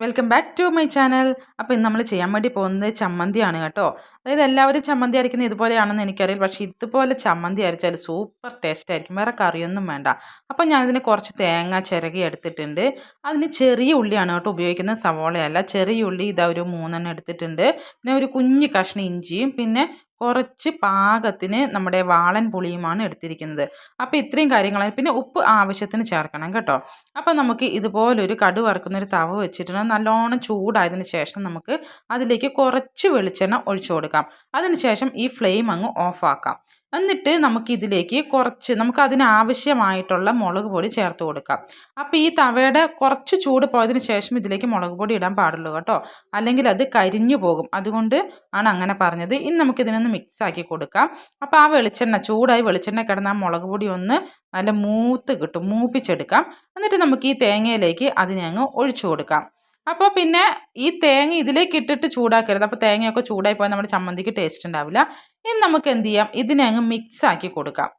Welcome back to my channel അപ്പോൾ ഇന്ന് നമ്മൾ ചെയ്യാൻ വേണ്ടി പോകുന്നത് ചമ്മന്തിയാണ് കേട്ടോ. അതായത് എല്ലാവരും ചമ്മന്തി അരക്കുന്നത് ഇതുപോലെയാണെന്ന് എനിക്കറിയില്ല. പക്ഷേ ഇതുപോലെ ചമ്മന്തി അരച്ചാൽ സൂപ്പർ ടേസ്റ്റ് ആയിരിക്കും. വേറെ കറിയൊന്നും വേണ്ട. അപ്പോൾ ഞാനിതിന് കുറച്ച് തേങ്ങ ചിരകി എടുത്തിട്ടുണ്ട്. അതിന് ചെറിയ ഉള്ളിയാണ് കേട്ടോ ഉപയോഗിക്കുന്നത്. സവോളയല്ല. ചെറിയ ഉള്ളി ഇതാ ഒരു മൂന്നെണ്ണം എടുത്തിട്ടുണ്ട്. പിന്നെ ഒരു കുഞ്ഞ് കഷ്ണം ഇഞ്ചിയും പിന്നെ കുറച്ച് പാകത്തിന് നമ്മുടെ വാളൻ പുളിയുമാണ് എടുത്തിരിക്കുന്നത്. അപ്പോൾ ഇത്രയും കാര്യങ്ങളാണ് പിന്നെ ഉപ്പ് ആവശ്യത്തിന് ചേർക്കണം കേട്ടോ. അപ്പോൾ നമുക്ക് ഇതുപോലൊരു കടു വറുക്കുന്ന ഒരു തവ വെച്ചിട്ടുണ്ട്. നല്ലോണം ചൂടായതിന് ശേഷം നമുക്ക് അതിലേക്ക് കുറച്ച് വെളിച്ചെണ്ണ ഒഴിച്ചു കൊടുക്കാം. അതിന് ശേഷം ഈ ഫ്ലെയിം അങ്ങ് ഓഫാക്കാം എന്നിട്ട് നമുക്കിതിലേക്ക് കുറച്ച് നമുക്ക് അതിനാവശ്യമായിട്ടുള്ള മുളക് പൊടി ചേർത്ത് കൊടുക്കാം. അപ്പോൾ ഈ തവയുടെ കുറച്ച് ചൂട് പോയതിന് ശേഷം ഇതിലേക്ക് മുളക് പൊടി ഇടാൻ പാടുള്ളൂ കേട്ടോ. അല്ലെങ്കിൽ അത് കരിഞ്ഞു പോകും. അതുകൊണ്ട് ആണ് അങ്ങനെ പറഞ്ഞത്. ഇനി നമുക്കിതിനൊന്ന് മിക്സ് ആക്കി കൊടുക്കാം. അപ്പോൾ ആ വെളിച്ചെണ്ണ ചൂടായി വെളിച്ചെണ്ണ കിടന്ന ആ മുളക് പൊടി ഒന്ന് നല്ല മൂത്ത് കിട്ടും. മൂപ്പിച്ചെടുക്കാം. എന്നിട്ട് നമുക്ക് ഈ തേങ്ങയിലേക്ക് അതിനെ അങ്ങ് ഒഴിച്ചു കൊടുക്കാം. അപ്പോൾ പിന്നെ ഈ തേങ്ങ ഇതിലേക്ക് ഇട്ടിട്ട് ചൂടാക്കരുത്. അപ്പോൾ തേങ്ങയൊക്കെ ചൂടായി പോയാൽ നമ്മുടെ ചമ്മന്തിക്ക് ടേസ്റ്റ് ഉണ്ടാവില്ല. ഇനി നമുക്ക് എന്ത് ചെയ്യാം? ഇതിനെ അങ്ങ് മിക്സ് ആക്കി കൊടുക്കാം.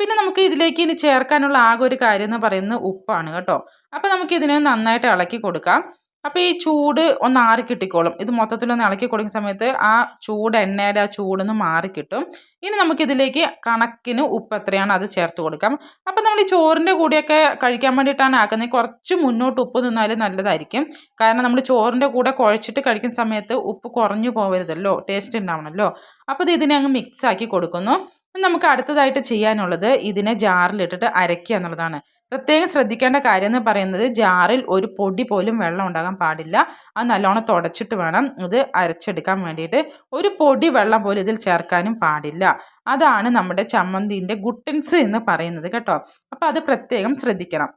പിന്നെ നമുക്ക് ഇതിലേക്ക് ഇനി ചേർക്കാനുള്ള ആകെ ഒരു കാര്യം എന്ന് പറയുന്നത് ഉപ്പാണ് കേട്ടോ. അപ്പോൾ നമുക്ക് ഇതിനെ നന്നായിട്ട് ഇളക്കി കൊടുക്കാം. അപ്പോൾ ഈ ചൂട് ഒന്ന് ആറി കിട്ടിക്കോളും. ഇത് മൊത്തത്തിലൊന്ന് ഇളക്കി കൊടുക്കുന്ന സമയത്ത് ആ ചൂട് എണ്ണയുടെ ആ ചൂടൊന്ന് മാറിക്കിട്ടും ഇനി നമുക്കിതിലേക്ക് കണക്കിന് ഉപ്പ് എത്രയാണ് അത് ചേർത്ത് കൊടുക്കാം. അപ്പം നമ്മൾ ഈ ചോറിന്റെ കൂടെയൊക്കെ കഴിക്കാൻ വേണ്ടിയിട്ടാണ് ആക്കുന്നത്. കുറച്ച് മുന്നോട്ട് ഉപ്പ് നിന്നാൽ നല്ലതായിരിക്കും. കാരണം നമ്മൾ ചോറിന്റെ കൂടെ കുഴച്ചിട്ട് കഴിക്കുന്ന സമയത്ത് ഉപ്പ് കുറഞ്ഞു പോകരുതല്ലോ ടേസ്റ്റ് ഉണ്ടാവണമല്ലോ അപ്പോൾ ഇത് ഇതിനെ അങ്ങ് മിക്സ് ആക്കി കൊടുക്കുന്നു. നമുക്ക് അടുത്തതായിട്ട് ചെയ്യാനുള്ളത് ഇതിനെ ജാറിലിട്ടിട്ട് അരയ്ക്കുക എന്നുള്ളതാണ്. പ്രത്യേകം ശ്രദ്ധിക്കേണ്ട കാര്യം എന്ന് പറയുന്നത് ജാറിൽ ഒരു പൊടി പോലും വെള്ളം ഉണ്ടാകാൻ പാടില്ല. അത് നല്ലോണം തുടച്ചിട്ട് വേണം ഇത് അരച്ചെടുക്കാൻ വേണ്ടിയിട്ട്. ഒരു പൊടി വെള്ളം പോലും ഇതിൽ ചേർക്കാനും പാടില്ല. അതാണ് നമ്മുടെ ചമ്മന്തിന്റെ ഗുട്ടൻസ് എന്ന് പറയുന്നത് കേട്ടോ. അപ്പോൾ അത് പ്രത്യേകം ശ്രദ്ധിക്കണം.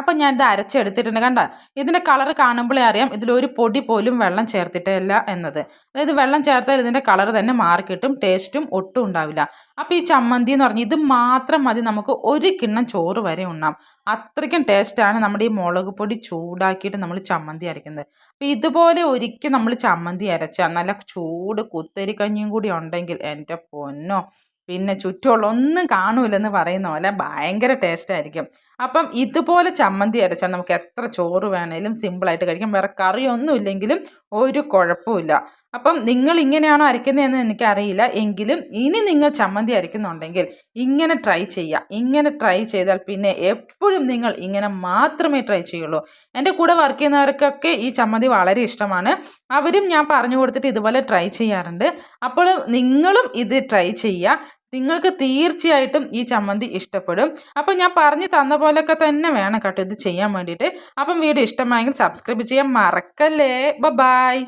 അപ്പം ഞാൻ ഇത് അരച്ചെടുത്തിട്ടുണ്ട്. കണ്ട? ഇതിന്റെ കളർ കാണുമ്പോഴേ അറിയാം ഇതിലൊരു പൊടി പോലും വെള്ളം ചേർത്തിട്ടില്ല എന്നത്. അതായത് വെള്ളം ചേർത്താൽ ഇതിന്റെ കളർ തന്നെ മാറിക്കിട്ടും ടേസ്റ്റും ഒട്ടും ഉണ്ടാവില്ല. അപ്പോൾ ഈ ചമ്മന്തി എന്ന് പറഞ്ഞാൽ ഇത് മാത്രം മതി നമുക്ക് ഒരു കിണ്ണം ചോറ് വരെ ഉണ്ണാം. അത്രയ്ക്കും ടേസ്റ്റാണ് നമ്മുടെ ഈ മുളക് പൊടി ചൂടാക്കിയിട്ട് നമ്മൾ ചമ്മന്തി അരയ്ക്കുന്നത്. അപ്പോൾ ഇതുപോലെ ഒരിക്കൽ നമ്മൾ ചമ്മന്തി അരച്ചാൽ നല്ല ചൂട് കുത്തരിക്കഞ്ഞിയും കൂടി ഉണ്ടെങ്കിൽ എന്റെ പൊന്നോ. പിന്നെ ചുറ്റുമുള്ള ഒന്നും കാണൂലെന്ന് പറയുന്ന പോലെ ഭയങ്കര ടേസ്റ്റ് ആയിരിക്കും. അപ്പം ഇതുപോലെ ചമ്മന്തി അരച്ചാൽ നമുക്ക് എത്ര ചോറ് വേണേലും സിമ്പിളായിട്ട് കഴിക്കാം. വേറെ കറിയൊന്നും ഇല്ലെങ്കിലും ഒരു കുഴപ്പമില്ല അപ്പം നിങ്ങൾ ഇങ്ങനെയാണോ അരയ്ക്കുന്നതെന്ന് എനിക്കറിയില്ല. എങ്കിലും ഇനി നിങ്ങൾ ചമ്മന്തി അരയ്ക്കുന്നുണ്ടെങ്കിൽ ഇങ്ങനെ ട്രൈ ചെയ്യുക. ഇങ്ങനെ ട്രൈ ചെയ്താൽ പിന്നെ എപ്പോഴും നിങ്ങൾ ഇങ്ങനെ മാത്രമേ ട്രൈ ചെയ്യുള്ളൂ. എന്റെ കൂടെ വർക്ക് ചെയ്യുന്നവർക്കൊക്കെ ഈ ചമ്മന്തി വളരെ ഇഷ്ടമാണ്. അവരും ഞാൻ പറഞ്ഞു കൊടുത്തിട്ട് ഇതുപോലെ ട്രൈ ചെയ്യാറുണ്ട്. അപ്പോൾ നിങ്ങളും ഇത് ട്രൈ ചെയ്യുക. നിങ്ങൾക്ക് തീർച്ചയായിട്ടും ഈ ചമ്മന്തി ഇഷ്ടപ്പെടും. അപ്പോൾ ഞാൻ പറഞ്ഞു തന്ന പോലൊക്കെ തന്നെ വേണം കേട്ടോ ഇത് ചെയ്യാൻ വേണ്ടിയിട്ട്. അപ്പം വീഡിയോ ഇഷ്ടമായെങ്കിൽ സബ്സ്ക്രൈബ് ചെയ്യാൻ മറക്കല്ലേ. ബ ബായ്